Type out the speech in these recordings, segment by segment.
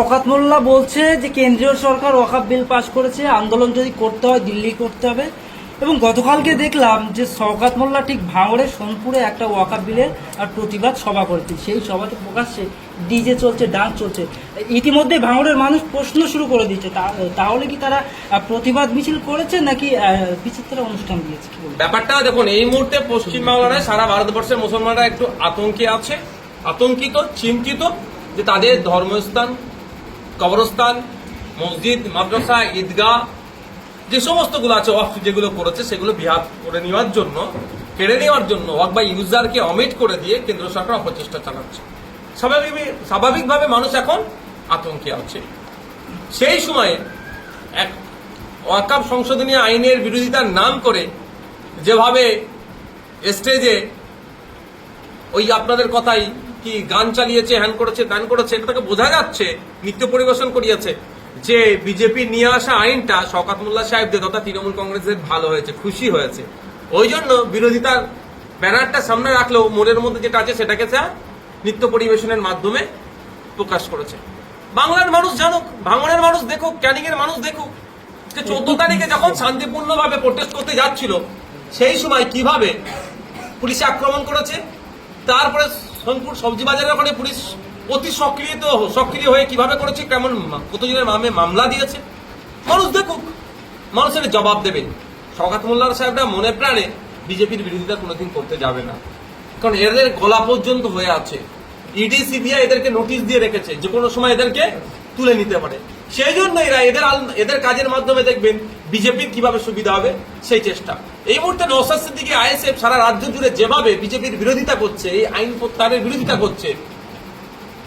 শওকাত মোল্লা বলছে যে কেন্দ্রীয় সরকার ওয়াকাব বিল পাশ করেছে, আন্দোলন যদি করতে হয়, দিল্লি করতে হবে। এবং গতকালকে দেখলাম যে শওকাত মোল্লা ঠিক ভাঙড়ে সোনপুরে একটা ওয়াকাব বিলের আর প্রতিবাদ সভা করেছে। সেই সভাতে প্রকাশ্যে ডিজে চলছে, ডান্স চলছে। ইতিমধ্যে ভাঙড়ের মানুষ প্রশ্ন শুরু করে দিচ্ছে তাহলে কি তারা প্রতিবাদ মিছিল করেছে নাকি বিচিত্র অনুষ্ঠান দিয়েছে? ব্যাপারটা দেখুন, এই মুহূর্তে পশ্চিমবাংলা নয় সারা ভারতবর্ষের মুসলমানরা একটু আতঙ্কে আছে। আতঙ্কিত, চিন্তিত যে তাদের ধর্মস্থান কবরস্থান, মসজিদ, মাদ্রাসা, ঈদগাহ, যে সমস্তগুলো আছে ওয়াকফ যেগুলো করেছে, সেগুলো বিহার করে নেওয়ার জন্য, কেড়ে নেওয়ার জন্য ওয়াক বা ইউজারকে অমিট করে দিয়ে কেন্দ্র সরকার অপচেষ্টা চালাচ্ছে। স্বাভাবিক স্বাভাবিকভাবে মানুষ এখন আতঙ্কে আছে। সেই সময়ে এক ওয়াকাব সংশোধনী আইনের বিরোধিতার নাম করে যেভাবে স্টেজে ওই আপনাদের কথাই কি গান চালিয়েছে, হ্যান করেছে, ত্যান করেছে, এটা থেকে বোঝা যাচ্ছে, নৃত্য পরিবেশন করিয়েছে, যে বিজেপি নিয়ে আসা আইনটা শওকাত মোল্লা সাহেবদের তথা তৃণমূল কংগ্রেসের ভালো হয়েছে, খুশি হয়েছে। ওই জন্য বিরোধিতার ব্যানারটা সামনে রাখলেও মনের মধ্যে যেটা আছে সেটাকে যা নৃত্য পরিবেশনের মাধ্যমে প্রকাশ করেছে। বাংলার মানুষ জানুক ভাঙনের মানুষ দেখুক ক্যানিং এর মানুষ দেখুক যে চোদ্দ তারিখে যখন শান্তিপূর্ণভাবে প্রোটেস্ট করতে যাচ্ছিল, সেই সময় কীভাবে পুলিশ আক্রমণ করেছে, তারপরে সোনপুর সবজি বাজারের ওখানে পুলিশ অতি সক্রিয় সক্রিয় হয়ে কীভাবে করেছে, কেমন কতজনের মামে মামলা দিয়েছে? মানুষ দেখুক, মানুষের জবাব দেবে। সগাত মোল্লার সাহেবরা মনে প্রাণে বিজেপির বিরোধিতা কোনোদিন করতে যাবে না। কারণ এদের গলা পর্যন্ত হয়ে আছে। ইডি, সিবিআই এদেরকে নোটিশ দিয়ে রেখেছে যে কোনো সময় এদেরকে তুলে নিতে পারে। সেই জন্য এরা এদের এদের কাজের মাধ্যমে দেখবেন বিজেপির কীভাবে সুবিধা হবে, সেই চেষ্টা। এই মুহূর্তে নৌসাদ সিদ্দিকি আইএসএফ সারা রাজ্য জুড়ে যেভাবে বিজেপির বিরোধিতা করছে, এই আইন প্রত্যাহারের বিরোধিতা করছে,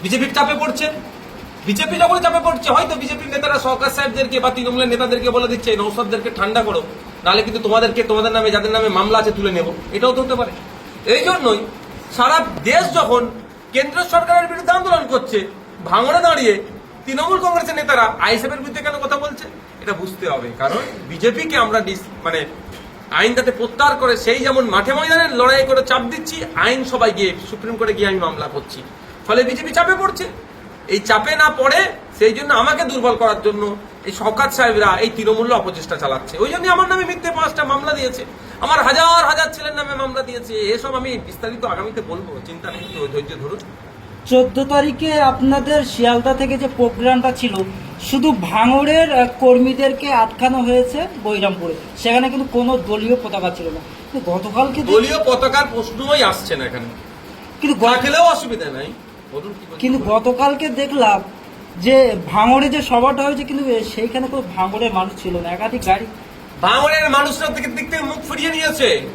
বিজেপির চাপে পড়ছে। বিজেপি যখন চাপে পড়ছে, হয়তো বিজেপির নেতারা সরকার সাহেবদেরকে বা তৃণমূলের নেতাদেরকে বলে দিচ্ছে নৌসাদদেরকে ঠান্ডা করো। নাহলে কিন্তু তোমাদেরকে, তোমাদের নামে, যাদের নামে মামলা আছে তুলে নেব। এটাও তো হতে পারে। এই জন্যই সারা দেশ যখন কেন্দ্র সরকারের বিরুদ্ধে আন্দোলন করছে, ভাঙড়ে দাঁড়িয়ে তৃণমূল কংগ্রেসের নেতারা আইএসএফের বিরুদ্ধে কেন কথা বলছে? এটা বুঝতে হবে, কারণ বিজেপিকে আমরা মানে আইন যাতে প্রত্যাহার করে সেই যেমন মাঠে ময়দানে লড়াই করে চাপ দিচ্ছি, আইন সবাই গিয়ে, সুপ্রিম কোর্টে গিয়ে আমি মামলা করছি। ফলে বিজেপি চাপে পড়ছে। এই চাপে না পড়ে, সেই জন্য আমাকে দুর্বল করার জন্য এই শওকাত সাহেবরা এই তৃণমূল্য অপচেষ্টা চালাচ্ছে। ওই জন্য আমার নামে মিথ্যে পাঁচটা মামলা দিয়েছে। আমার হাজার হাজার ছেলের নামে মামলা দিয়েছে। এসব আমি বিস্তারিত আগামীতে বলব, চিন্তা নেই, ধৈর্য ধরুন। চোদ্দ তারিখে আপনাদের শিয়ালদা থেকে যে প্রোগ্রামটা ছিল শুধু ভাঙড়ের কর্মীদেরকে আটকানো হয়েছে বৈরামপুরে। সেখানে কিন্তু কোনো দলীয় পতাকা ছিল না। কিন্তু গতকালকে দলীয় পতাকার প্রশ্নই আসছে না এখানে। কিন্তু গ- রাখলেও অসুবিধা নাই? কিন্তু গতকালকে দেখলাম যে ভাঙড়ে যে সভাটা হয়েছে কিন্তু সেইখানে কোনো ভাঙড়ের মানুষ ছিল না একাধিক গাড়ি। ভাঙড়ের মানুষরা থেকে দিক থেকে মুখ ফিরিয়ে নিয়েছে।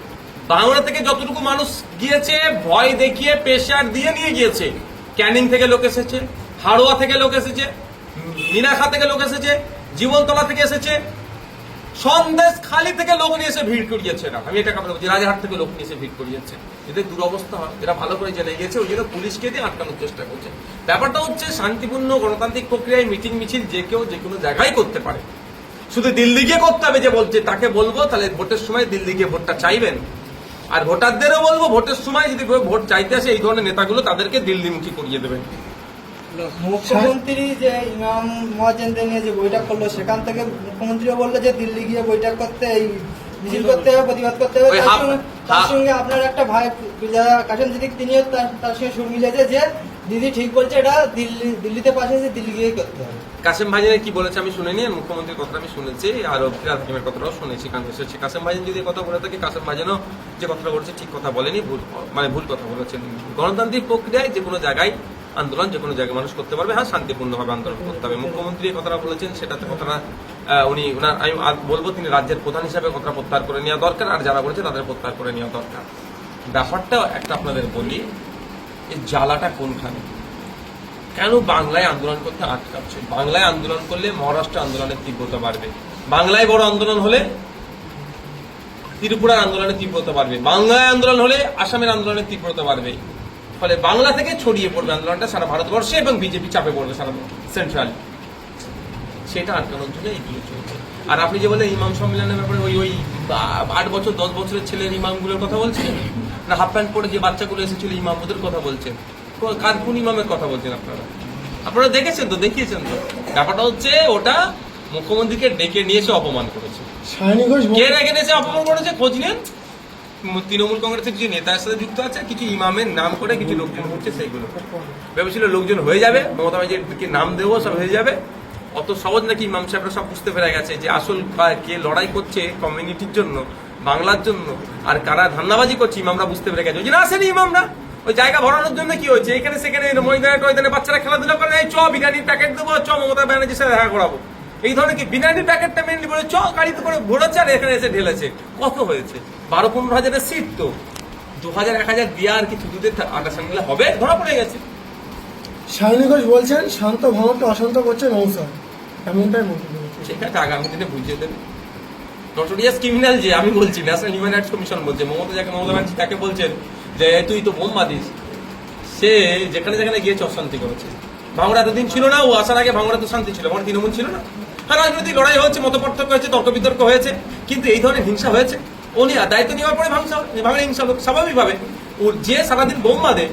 ভাঙড়া থেকে যতটুকু মানুষ গিয়েছে ভয় দেখিয়ে প্রেশার দিয়ে নিয়ে গিয়েছে। ক্যানিং থেকে লোক এসেছে, হাড়োয়া থেকে লোক এসেছে মিনাখা থেকে লোক এসেছে, জীবনতলা থেকে এসেছে, সন্দেশ খালি থেকে লোক নিয়ে এসে ভিড় করিয়েছে না। আমি এটা কথা বলছি রাজাহাট থেকে লোক নিয়ে এসে ভিড় করিয়েছে। এদের দুরবস্থা হয়, এরা ভালো করে জেনে গিয়েছে, ওই জন্য পুলিশকে দিয়ে আটকানোর চেষ্টা করছে। ব্যাপারটা হচ্ছে, শান্তিপূর্ণ গণতান্ত্রিক প্রক্রিয়ায় মিটিং মিছিল যে কেউ যে কোনো জায়গায় করতে পারে। শুধু দিল্লি গিয়ে করতে হবে যে বলছে, তাকে বলব, তাহলে ভোটের সময় দিল্লি গিয়ে ভোটটা চাইবেন। আর ভোটারদেরও বলব ভোটের সময় যদি ভোট চাইতে আসে এই ধরনের নেতাগুলো তাদেরকে দিল্লিমুখী করিয়ে দেবেন। মুখ্যমন্ত্রী যে ইমাম মহাজেন্দ্র নিয়ে যে বৈঠক করল সেখান থেকে মুখ্যমন্ত্রীও বলল যে দিল্লি গিয়ে বৈঠক করতে এই মিছিল করতে হবে প্রতিবাদ করতে হবে। তার সঙ্গে- আপনার একটা ভাই কাশেম সিদ্দিক তিনিও তার তার সঙ্গে সুর মিলেছে যে দিদি ঠিক বলছে, এটা দিল্লি দিল্লিতে পাশে যে দিল্লি গিয়ে করতে হবে। কাসেম ভাইজানের কি বলেছে আমি শুনিনি, মুখ্যমন্ত্রীর কথাটা আমি শুনেছি, আর ফিরাদ হাকিমের কথাটাও শুনেছি, কারণ এসেছি কাসেম ভাইজান, যদি কথা বলে থাকে, কাসেম ভাইজানও যে কথাটা বলেছে, ঠিক কথা বলেনি, ভুল মানে ভুল কথা বলেছেন। গণতান্ত্রিক প্রক্রিয়ায় যে কোনো জায়গায় আন্দোলন, যে কোনো জায়গায় মানুষ করতে পারবে হ্যাঁ শান্তিপূর্ণভাবে আন্দোলন করতে হবে। মুখ্যমন্ত্রী কথাটা বলেছেন, সেটাতে কথাটা উনি ওনার আমি বলব, তিনি রাজ্যের প্রধান হিসাবে কথাটা প্রত্যাহার করে নেওয়া দরকার, আর যারা বলেছে তাদের প্রত্যাহার করে নেওয়া দরকার। ব্যাপারটা একটা আপনাদের বলি এই জ্বালাটা কোনখানে? কেন বাংলায় আন্দোলন করতে আটকাচ্ছে? বাংলায় আন্দোলন করলে মহারাষ্ট্র আন্দোলনের তীব্রতা বাড়বে। বাংলায় বড় আন্দোলন হলে ত্রিপুরার আন্দোলনের তীব্রতা বাড়বে। বাংলায় আন্দোলন হলে আসামের আন্দোলনের তীব্রতা বাড়বে। ফলে বাংলা থেকে ছড়িয়ে পড়বে আন্দোলনটা সারা ভারতবর্ষে এবং বিজেপি চাপে পড়বে সারা সেন্ট্রাল সেটা আটকানোর জন্য এইগুলো চলছে। আর আপনি যে বলেন ইমাম সম্মেলনের ব্যাপারে ওই ওই আট বছর, দশ বছরের ছেলের ইমামগুলোর কথা বলছেন? না হাফ প্যান্ট পরে যে বাচ্চাগুলো এসেছিল ইমাম ওদের কথা বলছেন। কার কোন ইমামের কথা বলছেন আপনারা? আপনারা দেখেছেন তো দেখিয়েছেন তো। ব্যাপারটা হচ্ছে ওটা মুখ্যমন্ত্রীকে ডেকে নিয়ে এসে অপমান করেছে। কে রেখে নিয়েছে অপমান করেছে? খোঁজ নেন। তৃণমূল কংগ্রেসের কিছু নেতার সাথে যুক্ত আছে কিছু ইমামের নাম করে কিছু লোকজন করছে সেইগুলো। ভেবেছিল লোকজন হয়ে যাবে মমতা ব্যানার্জিকে নাম দেবো সব হয়ে যাবে। অত সহজ নাকি ইমাম সাহেবরা সব বুঝতে পেরে গেছে যে আসল কে লড়াই করছে কমিউনিটির জন্য। বাংলার জন্য। আর কারা ধান্দাবাজি করছে ইমামরা বুঝতে পেরে গেছে। ওই জন্য আসেনি ইমামরা। ওই জায়গা ভরানোর জন্য কি হয়েছে? এখানে সেখানে ময়দানে টয়দানে বাচ্চারা খেলাধুলা করে এই চ বিরিয়ানির প্যাকেট দেবো চ মমতা ব্যানার্জির সাথে দেখা করাবো। এই ধরনের কি বিরিয়ানির প্যাকেটটা মেনলি বলে চ গাড়িতে করে ভরেছে আর এখানে এসে ঢেলেছে। কত হয়েছে? বারো পনেরো হাজারের সিট তো। দু হাজার এক হাজার দিয়ে আর কিছু দুধের আন্ডারস্ট্যান্ড দিলে হবে? ধরা পড়ে গেছে। সায়নী ঘোষ বলছেন শান্ত ভবনকে অশান্ত করছে নৌসার এমনটাই করেছে। ঠিক আছে আগামী দিনে বুঝিয়ে দেবে। নটোরিয়াস ক্রিমিনাল যে আমি বলছি ন্যাশনাল হিউম্যান রাইটস কমিশন বলছে মমতা যাকে মমতা ব্যানার্জি তাকে বলছেন যে তুই তো বোম বাঁধিস সে যেখানে যেখানে গিয়েছে অশান্তি করেছে। ভাঙড়া এতদিন ছিল না ও আসার আগে ভাঙড়া তো শান্তি ছিল আমার তৃণমূল ছিল না। হ্যাঁ রাজনৈতিক লড়াই হয়েছে মত পার্থক্য হয়েছে তর্ক বিতর্ক হয়েছে কিন্তু এই ধরনের হিংসা হয়েছে। ও নিয়ে দায়িত্ব নেওয়ার পরে ভাঙসা ভাঙড়া হিংসা লোক স্বাভাবিকভাবে ওর যে সারাদিন বোম বাঁধে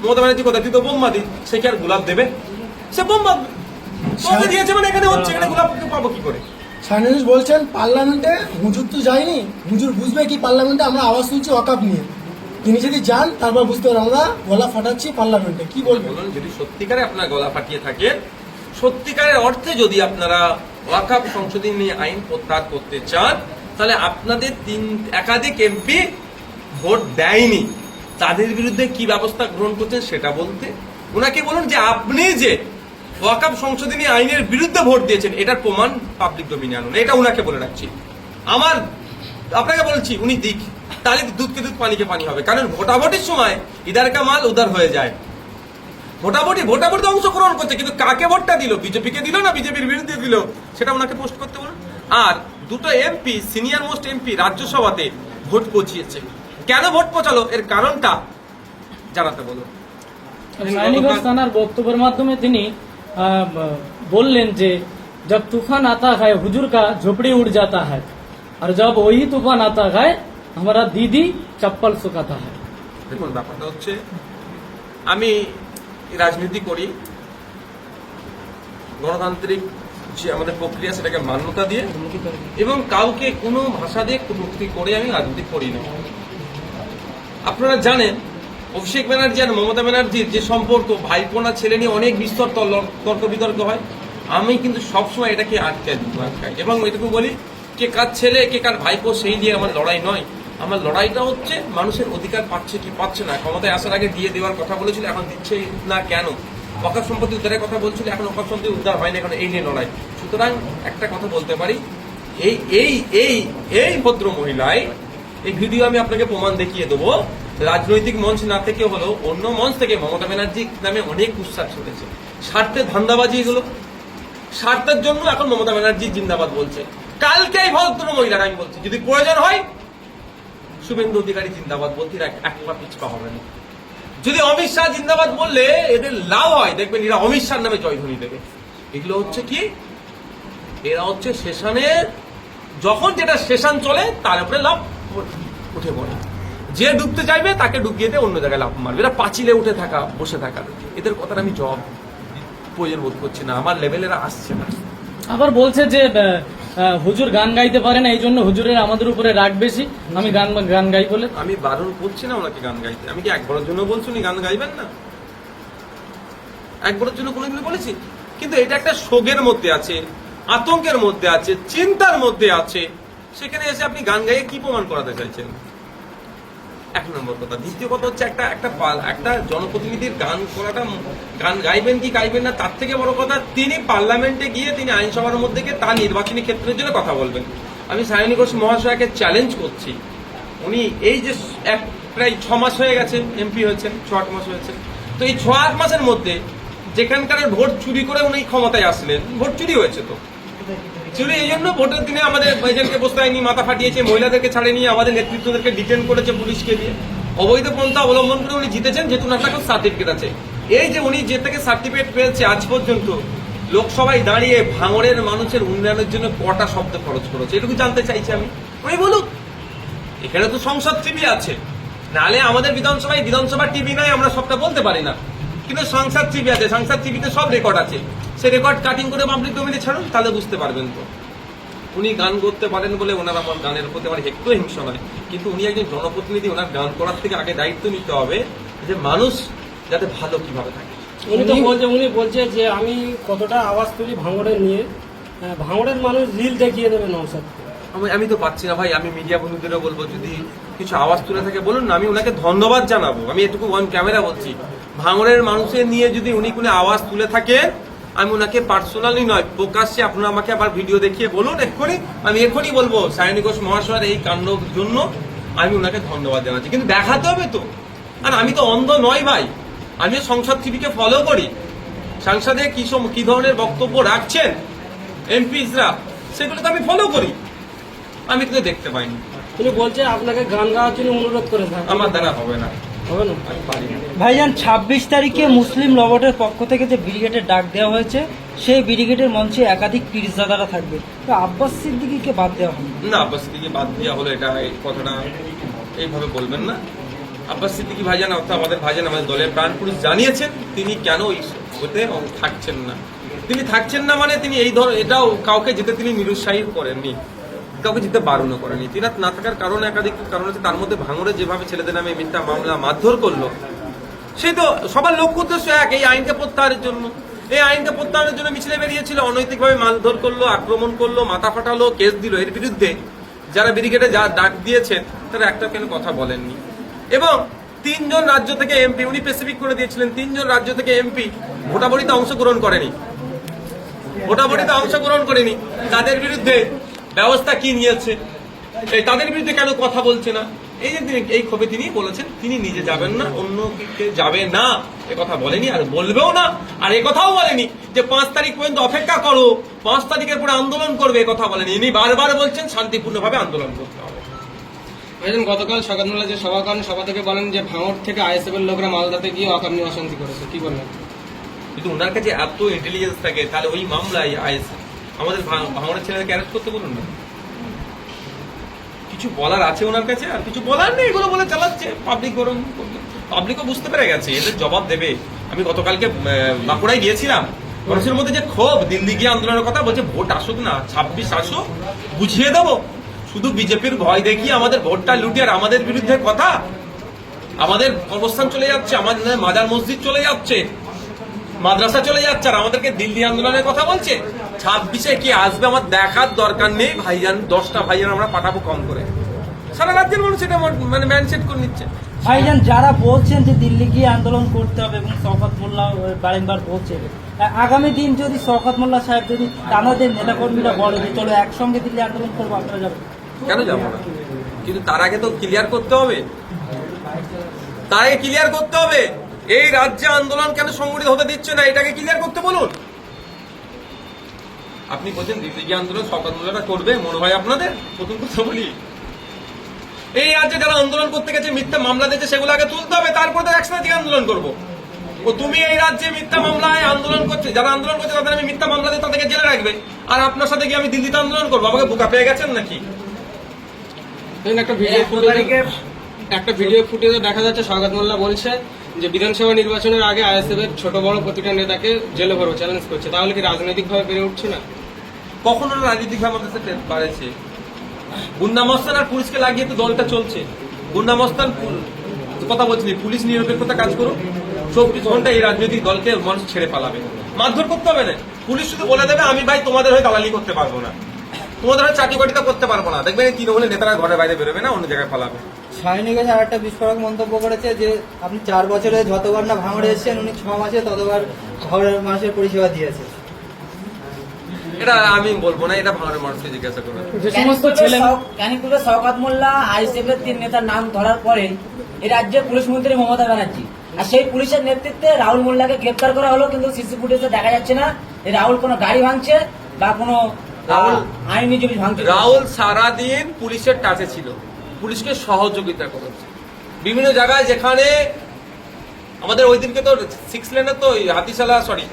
মমতা ব্যানার্জি কথা তুই তো বোম বাঁধি সে কি আর গোলাপ দেবে? সে বোম তোকে দিয়েছে মানে এখানে হচ্ছে এখানে গোলাপ পাবো কি করে? সায়নী বলছেন, পার্লামেন্টে হুজুর তো যায়নি। হুজুর বুঝবে কি পার্লামেন্টে আমরা আওয়াজ শুনছি অকাপ নিয়ে। তিনি যদি যান, তারপর বুঝতে পারেন আমরা গলা ফাটাচ্ছি পার্লামেন্টে। কি বলবেন? যদি সত্যিকারে আপনার গলা ফাটিয়ে থাকেন, সত্যিকারের অর্থে যদি আপনারা ওয়াকাপ সংশোধনী আইন প্রত্যাহার করতে চান, তাহলে আপনাদের তিন, একাধিক এমপি ভোট দেয়নি। তাদের বিরুদ্ধে কি ব্যবস্থা গ্রহণ করছেন সেটা বলতে। ওনাকে বলুন যে আপনি যে ওয়াকাপ সংশোধনী আইনের বিরুদ্ধে ভোট দিয়েছেন, এটার প্রমাণ পাবলিক ডোমিনে আনুন। এটা ওনাকে বলে রাখছি। আমার, আপনাকে বলছি, উনি দিক। তাহলে দুধকে দুধ পানিকে পানি হবে। কারণ ভোটাভোটির সময় ইদার কা মাল উদার হয়ে যায়। ভোটাভুটি ভোটাভুটিতে অংশগ্রহণ করছে, কিন্তু কাকে ভোটটা দিল? বিজেপিকে দিল না বিজেপির বিরুদ্ধে দিল? সেটা ওনাকে পোস্ট করতে বলুন। আর দুটো এমপি সিনিয়র মোস্ট এমপি রাজ্যসভাতে ভোট পৌঁছিয়েছে। কেন ভোট পৌঁছালো? এর কারণটা জানাতে বলুন। থানার বক্তব্যের মাধ্যমে তিনি বললেন যে जब तूफान आता है हुजूर का झोपड़ी उड़ जाता है और जब वही तूफान आता है हमारा दीदी चप्पल सुखाता है দেখুন ব্যাপারটা হচ্ছে আমি রাজনীতি করি গণতান্ত্রিক যে আমাদের প্রক্রিয়া সেটাকে মান্যতা দিয়ে এবং কাউকে কোনো ভাষা দিয়ে কটূক্তি করে আমি রাজনীতি করি না আপনারা জানেন অভিষেক ব্যানার্জি আর মমতা ব্যানার্জির যে সম্পর্ক ভাইপোনা ছেলে নিয়ে অনেক বিস্তর তর্ক বিতর্ক হয়। আমি কিন্তু সবসময় এটাকে আটকে আটকাই। এবং এটুকু বলি কে কার ছেলে, কে কার ভাইপো, সেই নিয়ে আমার লড়াই নয়। আমার লড়াইটা হচ্ছে মানুষের অধিকার পাচ্ছে কি পাচ্ছে না। ক্ষমতায় আসার আগে দিয়ে দেওয়ার কথা বলেছিল, এখন দিচ্ছে না কেন? অকাপ সম্পত্তি উদ্ধারের কথা বলছিল, এখন অকাপ সম্পত্তি উদ্ধার হয়নি এখন এই নিয়ে লড়াই। সুতরাং একটা কথা বলতে পারি, এই এই এই এই ভদ্র মহিলায় এই ভিডিও আমি আপনাকে প্রমাণ দেখিয়ে দেবো। রাজনৈতিক মঞ্চ না থেকে হলো অন্য মঞ্চ থেকে মমতা ব্যানার্জি নামে অনেক উৎসাহ ছড়েছে স্বার্থের ধান্দাবাজি এগুলো স্বার্থের জন্য এখন মমতা ব্যানার্জি জিন্দাবাদ বলছে। কালকে এই ভদ্র মহিলারা আমি বলছি, যদি প্রয়োজন হয়, শুভেন্দু অধিকারী জিন্দাবাদ বলতে এক পা পিছপা হবে না। যদি অমিত শাহ জিন্দাবাদ বললে এদের লাভ হয়, দেখবেন এরা অমিত শাহ নামে জয়ধ্বনি দেবে। এগুলো হচ্ছে কি? এরা হচ্ছে সেশনের, যখন যেটা সেশন চলে, তার উপরে লাভ। উঠে পড়ে। যে ডুবতে চাইবে তাকে ডুবিয়ে দিয়ে অন্য জায়গায় লাভ মারবে। এরা পাঁচিলে উঠে থাকা বসে থাকা। এদের কথাটা আমি জব প্রয়োজন বোধ করছি না। আমার লেভেলেরা আসছে না। আবার বলছে যে হুজুর গান গাইতে পারে না এই জন্য হুজুরের আমাদের উপরে রাগ বেশি। আমি গান গান গাই বলে। আমি বারণ করছি না ওনাকে গান গাইতে। আমি কি একবারের জন্য বলছি উনি গান গাইবেন না? একবারের জন্য কোনোদিন বলেছি। কিন্তু এটা একটা শোকের মধ্যে আছে আতঙ্কের মধ্যে আছে চিন্তার মধ্যে আছে। সেখানে এসে আপনি গান গাইয়ে কি প্রমাণ করাতে চাইছেন? এক নম্বর কথা। দ্বিতীয় কথা হচ্ছে একটা একটা একটা জনপ্রতিনিধির গান করাটা, গান গাইবেন কি গাইবেন না, তার থেকে বড় কথা, তিনি পার্লামেন্টে গিয়ে তিনি আইনসভার মধ্যে গিয়ে তার নির্বাচনী ক্ষেত্রের জন্য কথা বলবেন। আমি সায়নী ঘোষ মহাশয়কে চ্যালেঞ্জ করছি। উনি এই যে এক, প্রায় ছ মাস হয়ে গেছে এমপি হয়েছেন, ছ আট মাস হয়েছে। তো এই ছ আট মাসের মধ্যে যেখানকার ভোট চুরি করে উনি ক্ষমতায় আসলেন, ভোট চুরি হয়েছে তো। চুরি এই জন্য ভোটের দিনে আমাদের এজেন্টকে বসতে নিয়ে মাথা ফাটিয়েছে, মহিলাদেরকে ছাড়ে নিয়ে আমাদের নেতৃত্বদেরকে ডিটেন করেছে পুলিশকে দিয়ে। অবৈধ পন্থা অবলম্বন করে উনি জিতেছেন, যেহেতু ওনার কাছে সার্টিফিকেট আছে। এই যে উনি যে থেকে সার্টিফিকেট পেয়েছে আজ পর্যন্ত, লোকসভায় দাঁড়িয়ে ভাঙড়ের মানুষের উন্নয়নের জন্য কটা শব্দ খরচ করেছে, এটুকু জানতে চাইছি আমি। উনি বলুক, এখানে তো সংসদ টিভি আছে। নালে আমাদের বিধানসভায়, বিধানসভা টিভি নয় আমরা সবটা বলতে পারি না। কিন্তু সংসার টিভি আছে সংসার টিভিতে সব রেকর্ড আছে। সে রেকর্ড কাটিং করে পাবলিক ডোমেনে ছাড়ুন তাহলে বুঝতে পারবেন তো। উনি গান করতে পারেন বলে ওনার আমার গানের প্রতি আমার একটু হিংসা নয় কিন্তু উনি একজন জনপ্রতিনিধি ওনার গান করার থেকে আগে দায়িত্ব নিতে হবে যে মানুষ যাতে ভালো কীভাবে থাকে। উনি তো বলছে উনি বলছে যে আমি কতটা আওয়াজ তুলি ভাঙড়ের নিয়ে। আহ, ভাঙড়ের মানুষ রিল দেখিয়ে দেবে নৌসাদকে আমি আমি তো পাচ্ছি না ভাই আমি মিডিয়া বন্ধুদেরও বলব যদি কিছু আওয়াজ তুলে থাকে বলুন না আমি ওনাকে ধন্যবাদ জানাব। আমি এটুকু অন ক্যামেরা বলছি ভাঙড়ের মানুষের নিয়ে যদি উনি কোনো আওয়াজ তুলে থাকে আমি ওনাকে পার্সোনালি নয় প্রকাশ্যে আপনারা আমাকে আবার ভিডিও দেখিয়ে বলুন এক্ষুনি আমি এক্ষুনি বলব সায়নী ঘোষ মহাশয়ের এই কাণ্ডর জন্য আমি ওনাকে ধন্যবাদ জানাচ্ছি। কিন্তু দেখাতে হবে তো। আর আমি তো অন্ধ নয় ভাই। আমিও সংসদ টিভিকে ফলো করি। সাংসদে কি কি ধরনের বক্তব্য রাখছেন? এমপিসরা সেগুলো তো আমি ফলো করি। আমি কিন্তু দেখতে পাইনি। উনি বলছে আপনাকে গান গাওয়ার জন্য অনুরোধ করে আমার দ্বারা হবে আমি না। ভাইজান ছাব্বিশ তারিখে মুসলিম লবটের পক্ষ থেকে যে ব্রিগেডের ডাক দেওয়া হয়েছে সেই ব্রিগেডের মঞ্চে একাধিক পীরজাদারা থাকবে। তো আব্বাস সিদ্দিকিকে বাদ দেওয়া হবে? না আব্বাস সিদ্দিকি বাদ দেওয়া হলো এটা এই কথাটা এইভাবে বলবেন না। আব্বাস সিদ্দিকি ভাইজান অর্থাৎ আমাদের ভাইজান আমাদের দলের প্রাণ পুরুষ জানিয়েছেন তিনি কেন এই হতে থাকছেন না। তিনি থাকছেন না মানে তিনি এই ধর এটাও কাউকে যেতে তিনি নিরুৎসাহিত করেননি। কাউকে যেতে বারণও করেনি। তিনি না থাকার কারণে একাধিক কারণ হচ্ছে তার মধ্যে ভাঙড়ে যেভাবে ছেলেদের নামে মিথ্যা মামলা মারধর করল সেই তো সবার লক্ষ্য উদ্দেশ্য এক, এই আইনকে প্রত্যাহারের জন্য। এই আইনকে প্রত্যাহারের জন্য মিছিলে বেরিয়েছিল, অনৈতিকভাবে মারধর করল, আক্রমণ করল, মাথা ফাটালো, কেস দিল। এর বিরুদ্ধে যারা ব্রিগেডে যা ডাক দিয়েছেন, তারা একটা কেন কথা বলেননি। এবং তিনজন রাজ্য থেকে এমপি, উনি স্পেসিফিক করে দিয়েছিলেন, তিনজন রাজ্য থেকে এমপি ভোটাভুটিতে অংশগ্রহণ করেনি। ভোটাভুটিতে অংশগ্রহণ করেনি। তাদের বিরুদ্ধে ব্যবস্থা কি নিয়েছে? এই তাদের বিরুদ্ধে কেন কথা বলছে না? এই যে তিনি- এই ক্ষোভে তিনি বলেছেন তিনি নিজে যাবেন না অন্য কে যাবে না। এ কথা বলেনি আর বলবেও না। আর এ কথাও বলেনি যে পাঁচ তারিখ পর্যন্ত অপেক্ষা করো। পাঁচ তারিখের পরে আন্দোলন করবে এ কথা বলেনি। ইনি বারবার বলছেন শান্তিপূর্ণভাবে আন্দোলন করতে হবে। ভাইজান গতকাল সকালবেলা যে সভা করেন সভা থেকে বলেন যে ভাঙড় থেকে আইএসএফ এর লোকরা মালদাতে গিয়ে অকাম অশান্তি করেছে। কি বলবেন কিন্তু ওনার কাছে এত ইন্টেলিজেন্স থাকে তাহলে ওই মামলায় আইএসএ আমাদের ভা- ভাঙড়ের ছেলেদেরকে অ্যারেস্ট করতে বলুন না। কিছু বলার আছে ওনার কাছে? আর কিছু বলার নেই, এগুলো বলে চালাচ্ছে পাবলিক গরম পাবলিকও বুঝতে পেরে গেছে, এদের জবাব দেবে। আমি গতকালকে বাঁকুড়ায় গিয়েছিলাম। মানুষের মধ্যে যে ক্ষোভ, দিল্লি আন্দোলনের কথা বলছে, ভোট আসুক না, ছাব্বিশ আসুক, বুঝিয়ে দেবো। শুধু বিজেপির ভয় দেখিয়ে আমাদের ভোটটা লুটিয়ে আর আমাদের বিরুদ্ধে কথা। আমাদের অবস্থান চলে যাচ্ছে, আমাদের মাজার মসজিদ চলে যাচ্ছে, মাদ্রাসা চলে যাচ্ছে, আর আমাদেরকে দিল্লি আন্দোলনের কথা বলছে। ছাব্বিশে কি আসবে আমার দেখার দরকার নেই? ভাইজান দশটা ভাইজান আমরা পাঠাবো কম করে। সারা রাজ্যের মানুষ এটা মন- ম্যানসেট করে নিচ্ছে। ভাইজান যারা বলছেন যে দিল্লি গিয়ে আন্দোলন করতে হবে এবং শওকত মোল্লা বারংবার বলছে আগামী দিন যদি শওকত মোল্লা সাহেব যদি আমাদের নেতাকর্মীরা বলে যে চলো একসঙ্গে দিল্লি আন্দোলন করব আপনারা যাবেন। কেন যাব না? কিন্তু তার আগে তো ক্লিয়ার করতে হবে। তার আগে ক্লিয়ার করতে হবে। এই রাজ্যে আন্দোলন কেন সংগঠিত হতে দিচ্ছে না? এটাকে ক্লিয়ার করতে বলুন। আপনি বলছেন দিল্লি গিয়ে আন্দোলন সরকার মূল্যটা করবে মনে হয় আপনাদের? প্রথম কথা বলি। এই রাজ্যে যারা আন্দোলন করতে গেছে মিথ্যা মামলা দিয়েছে সেগুলো আগে তুলতে হবে তারপর তো একসাথে আন্দোলন করব। ও তুমি এই রাজ্যে মিথ্যা মামলায় আন্দোলন করছে যারা আন্দোলন করছে তাদের আমি মিথ্যা মামলা দিয়ে তাদেরকে জেলে রাখবে। আর আপনার সাথে কি আমি দিল্লিতে আন্দোলন করব আমাকে বোকা পেয়ে গেছেন নাকি? একটা ভিডিও ফুটেজে একটা ভিডিও ফুটেজে দেখা যাচ্ছে স্বাগত মোল্লা বলছে যে বিধানসভা নির্বাচনের আগে আইএসএফ এর ছোট বড় প্রতিটা নেতাকে জেলে ভরো চ্যালেঞ্জ করছে। তাহলে কি রাজনৈতিক ভাবে বেড়ে উঠছে না? কখনো রাজনৈতিক ভাবে আমাদের সাথে বাড়েছে গুন্ডামস্তান আর পুলিশকে লাগিয়ে তো দলটা চলছে। গুন্ডামস্তান পুল- কথা বলছি পুলিশ নিরপেক্ষতা কাজ করুক। চব্বিশ ঘণ্টা এই রাজনৈতিক দলকে মানুষ ছেড়ে পালাবে। মারধর করতে হবে না। পুলিশ শুধু বলে দেবে, আমি ভাই তোমাদের হয়ে দালালি করতে পারব না। তোমাদের হয়ে চাকরি বাটিটা করতে পারব না। দেখবেন এই তৃণমূলের নেতারা ঘরে বাইরে বেরোবে না, অন্য জায়গায় পালাবে। সায়নী ঘোষ আর একটা বিস্ফোরক মন্তব্য করেছে যে, আপনি চার বছরে যতবার না ভাঙড়ে এসেছেন, উনি ছ মাসে ততবার ভাঙড়ের মানুষের পরিষেবা দিয়েছে এটা আমি বলব না এটা ভাঙড়ের মানুষকে জিজ্ঞাসা করবে যে সমস্ত ছেলে ক্যানিকুলে শওকাত মোল্লা আইএসএফের তিন নেতার নাম ধরার পরে এই রাজ্যের পুলিশ মন্ত্রী মমতা ব্যানার্জি। আর সেই পুলিশের নেতৃত্বে রাহুল মোল্লাকে গ্রেপ্তার করা হলো কিন্তু সিসি ফুটেজে দেখা যাচ্ছে না রাহুল কোনো গাড়ি ভাঙছে বা কোনো রাহুল আইনি জিনিস ভাঙছে। রাহুল সারাদিন পুলিশের টাচে ছিল। পুলিশকে সহযোগিতা করেছে। বিভিন্ন জায়গায় যেখানে আমাদের ওই দিনকে তো সিক্স লেনে তো হাতিশালা সরি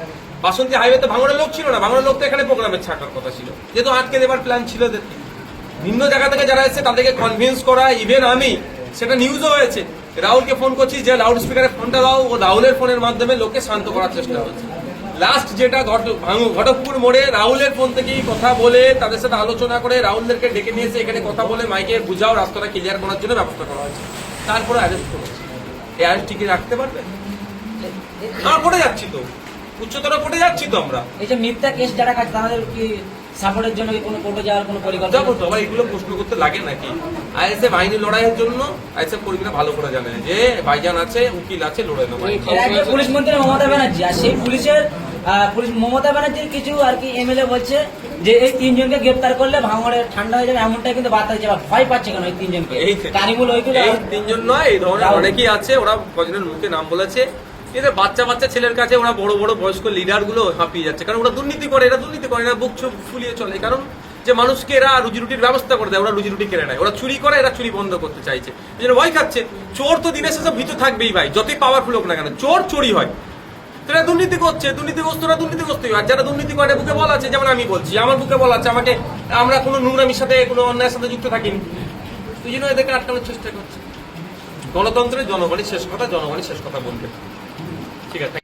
বাসন্তী হাইওয়েতে ভাঙনের লোক ছিল না। ভাঙনের লোক তো এখানে প্রোগ্রামে ছাকার কথা ছিল। যেহেতু আটকে দেবার প্ল্যান ছিল। ভিন্ন জায়গা থেকে যারা এসেছে তাদেরকে কনভিন্স করা ইভেন আমি, সেটা নিউজও হয়েছে। রাহুলকে ফোন করছি, যে লাউড স্পিকারে ফোনটা দাও, ও রাহুলের ফোনের মাধ্যমে লোককে শান্ত করার চেষ্টা হচ্ছে লাস্ট যেটা ঘটকপুর মোড়ে রাহুলের ফোন থেকেই কথা বলে তাদের সাথে আলোচনা করে রাহুলদেরকে ডেকে নিয়ে এসে এখানে কথা বলে মাইকে বুঝাও, রাস্তাটা ক্লিয়ার করার জন্য ব্যবস্থা করা হয়েছে। তারপরে অ্যারেস্ট করেছে। এই অ্যারেস্ট টিকে রাখতে পারবে? আমরা পড়ে যাচ্ছি তো। উচ্চতর পড়ে যাচ্ছি তো আমরা। এই যে মিথ্যা কেস যারা কাটছে তাদের কি সাপোর্টের জন্য কোনো কোর্টে যাওয়ার কোনো পরিকল্পনা? আবার এগুলো প্রশ্ন করতে লাগে নাকি? আইএসএফ আইনি লড়াইয়ের জন্য আইএসএফ কর্মীরা ভালো করে জানে যে ভাইজান আছে উকিল আছে লড়ে নেব পুলিশ মন্ত্রী মমতা ব্যানার্জি আর সেই পুলিশের পুলিশ মমতা ব্যানার্জির কিছু আর কি এমএলএ বলছে যে এই তিনজনকে গ্রেপ্তার করলে ভাঙড়ে ঠান্ডা হয়ে যাবে এমনটাই কিন্তু বার্তা দিচ্ছে। ভয় পাচ্ছে কেন এই তিনজনকে? কারিমুল ওইগুলো তিনজন নয় এই ধরনের অনেকেই আছে ওরা কজনের মুখে নাম বলেছে। এদের বাচ্চা বাচ্চা ছেলের কাছে ওরা বড় বড় বয়স্ক লিডারগুলো হাঁপিয়ে যাচ্ছে। কারণ ওরা দুর্নীতি করে, এরা দুর্নীতি করে, এরা বুক ফুলিয়ে চলে। কারণ যে মানুষকে এরা রুজি রুটির ব্যবস্থা করে দেয়, ওরা রুজি রুটি কেড়ে নেয়। ওরা চুরি করে, এরা চুরি বন্ধ করতে চাইছে। এই জন্য ভয় খাচ্ছে। চোর তো দিনের শেষে ভিতর থাকবেই ভাই, যতই পাওয়ারফুল হোক না কেন। চোর চুরি হয়। তো এরা দুর্নীতি করছে, দুর্নীতিগ্রস্তরা হয়। আর যারা দুর্নীতি করে বুকে বলা আছে। যেমন আমি বলছি, আমার বুকে বলা আছে। আমাকে, আমরা কোনো নোংরামির সাথে, কোনো অন্যায়ের সাথে যুক্ত থাকিনি। এই জন্য এদেরকে আটকানোর চেষ্টা করছে। গণতন্ত্রের জনগণের শেষ কথা জনগণের শেষ কথা বলবে। ঠিক আছে